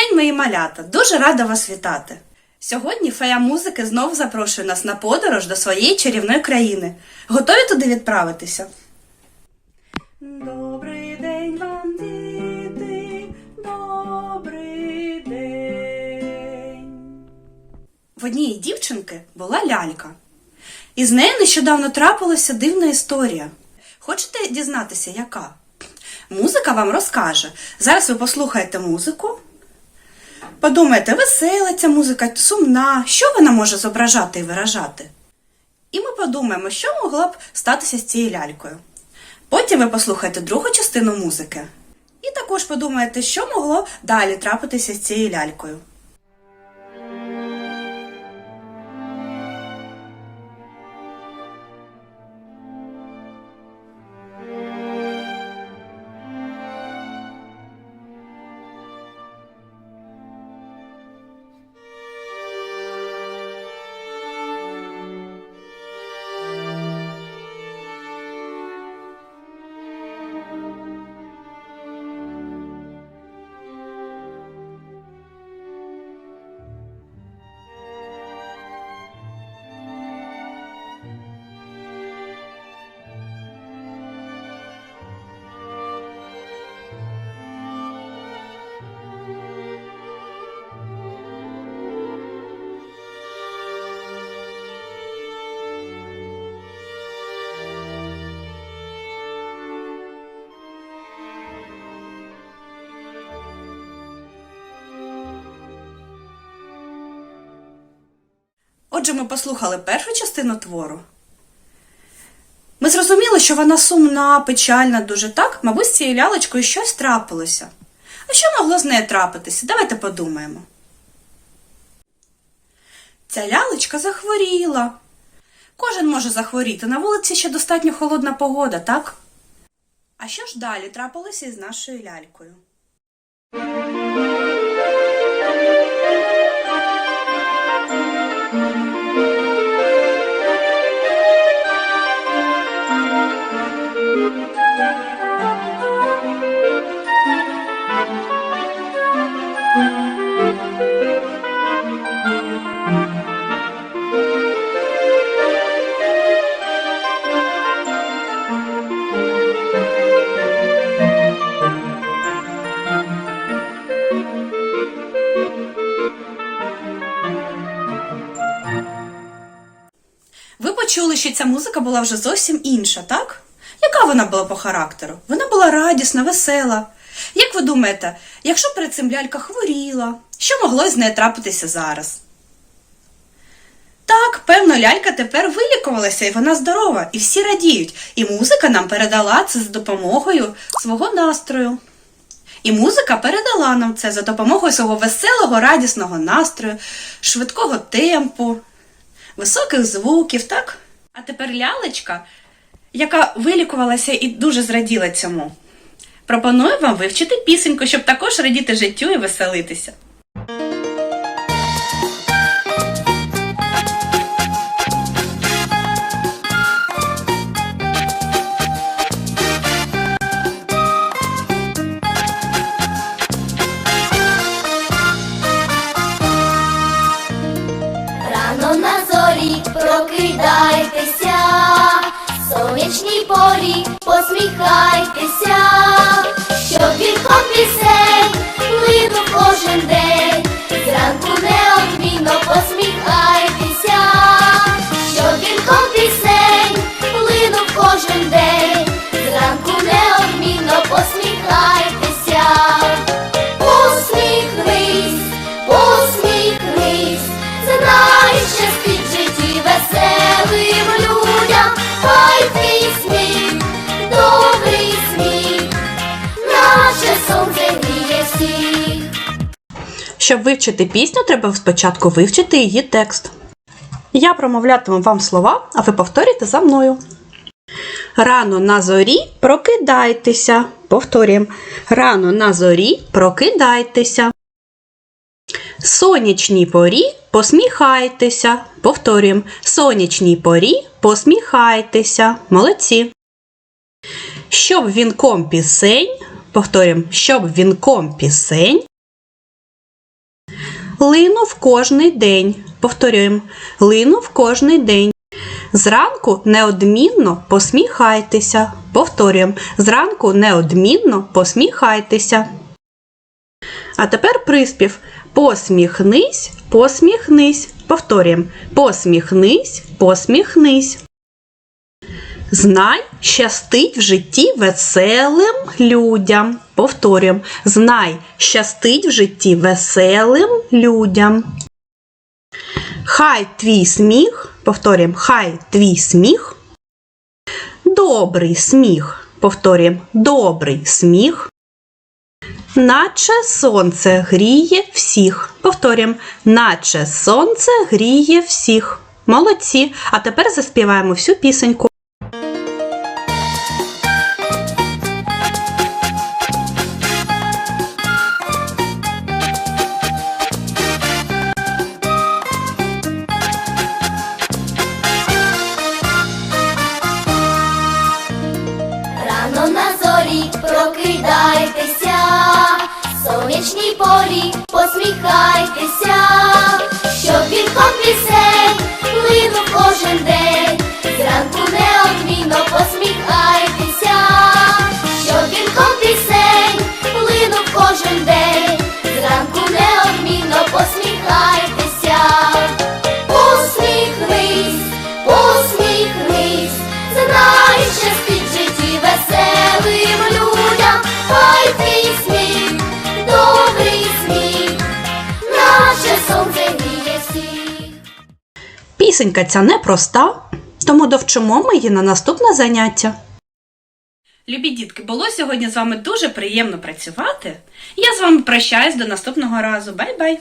день, мої малята! Дуже рада вас вітати! Сьогодні фея музики знову запрошує нас на подорож до своєї чарівної країни. Готові туди відправитися? Добрий день вам, діти! Добрий день! В однієї дівчинки була лялька. І з нею нещодавно трапилася дивна історія. Хочете дізнатися, яка? Музика вам розкаже. Зараз ви послухаєте музику. Подумайте, весела ця музика, сумна, що вона може зображати і виражати? І ми подумаємо, що могло б статися з цією лялькою. Потім ви послухаєте другу частину музики. І також подумаєте, що могло далі трапитися з цією лялькою. Отже, ми послухали першу частину твору. Ми зрозуміли, що вона сумна, печальна, дуже так, мабуть, з цією лялечкою щось трапилося. А що могло з нею трапитися? Давайте подумаємо. Ця лялечка захворіла. Кожен може захворіти. На вулиці ще достатньо холодна погода, так? А що ж далі трапилося із нашою лялькою? Ви почули, що ця музика була вже зовсім інша, так? Яка вона була по характеру? Вона була радісна, весела. Як ви думаєте, якщо перед цим лялька хворіла, що могло з нею трапитися зараз? Так, певно, лялька тепер вилікувалася, і вона здорова, і всі радіють. І музика нам передала це за допомогою свого настрою. І музика передала нам це за допомогою свого веселого, радісного настрою, швидкого темпу, високих звуків, так? А тепер лялечка, яка вилікувалася і дуже зраділа цьому. Пропоную вам вивчити пісеньку, щоб також радіти життю і веселитися. Посміхайтеся, щоб вірхом пісень линув кожен день, зранку неодмінно посміхайтеся, щоб вірхом пісень Щоб вивчити пісню, треба спочатку вивчити її текст. Я промовлятиму вам слова, а ви повторюйте за мною. Рано на зорі прокидайтеся. Повторюємо. Рано на зорі прокидайтеся. Сонячній порі посміхайтеся. Повторюємо. Сонячній порі посміхайтеся. Молодці. Щоб вінком пісень. Повторюємо, щоб вінком пісень линув кожний день. Повторюємо, линув кожний день. Зранку неодмінно посміхайтеся. Повторюємо, зранку неодмінно посміхайтеся. А тепер приспів. Посміхнись, посміхнись. Повторюємо. Посміхнись, посміхнись. Знай, щастить в житті веселим людям. Повторюємо. Знай, щастить в житті веселим людям. Хай твій сміх, повторюємо, хай твій сміх. Добрий сміх. Повторюємо, добрий сміх. Наче сонце гріє всіх. Повторюємо, наче сонце гріє всіх. Молодці. А тепер заспіваємо всю пісеньку. Прокидайтеся, сонячній порі посміхайтеся, щоб вінком пісень плинув кожен день, Пісенька ця непроста, тому довчимо ми її на наступне заняття. Любі дітки, було сьогодні з вами дуже приємно працювати. Я з вами прощаюсь до наступного разу. Бай-бай!